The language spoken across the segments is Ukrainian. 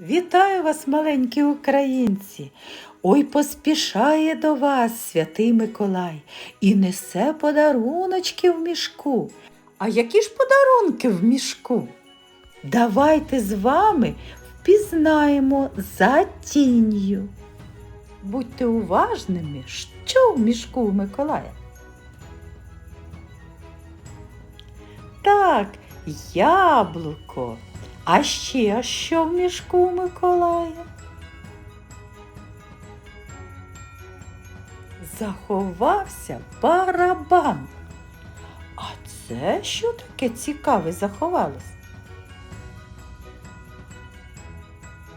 Вітаю вас, маленькі українці! Ой, поспішає до вас святий Миколай і несе подаруночки в мішку. А які ж подарунки в мішку? Давайте з вами впізнаємо за тінню. Будьте уважними, що в мішку у Миколая. Так, яблуко. А ще що в мішку Миколая? Заховався барабан. А це що таке цікаве заховалось?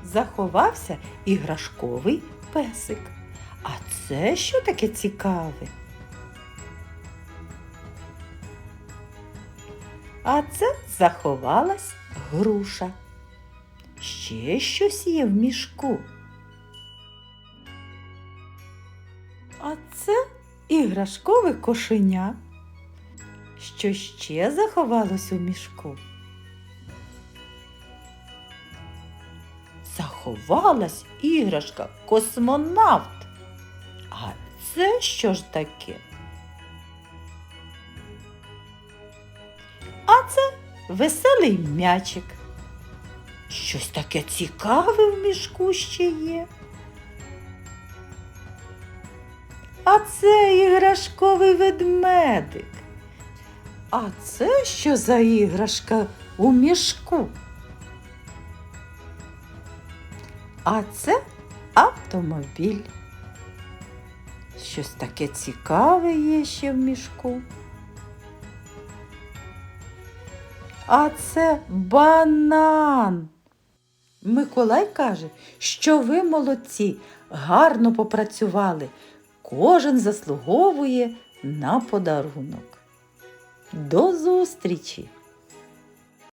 Заховався іграшковий песик. А це що таке цікаве? А це заховалась груша. Ще щось є в мішку. А це іграшкове кошеня. Що ще заховалось у мішку? Заховалась іграшка космонавт. А це що ж таке? Це веселий м'ячик. Щось таке цікаве в мішку ще є. А це іграшковий ведмедик. А це що за іграшка у мішку? А це автомобіль. Щось таке цікаве є ще в мішку. А це банан. Миколай каже, що ви молодці, гарно попрацювали. Кожен заслуговує на подарунок. До зустрічі!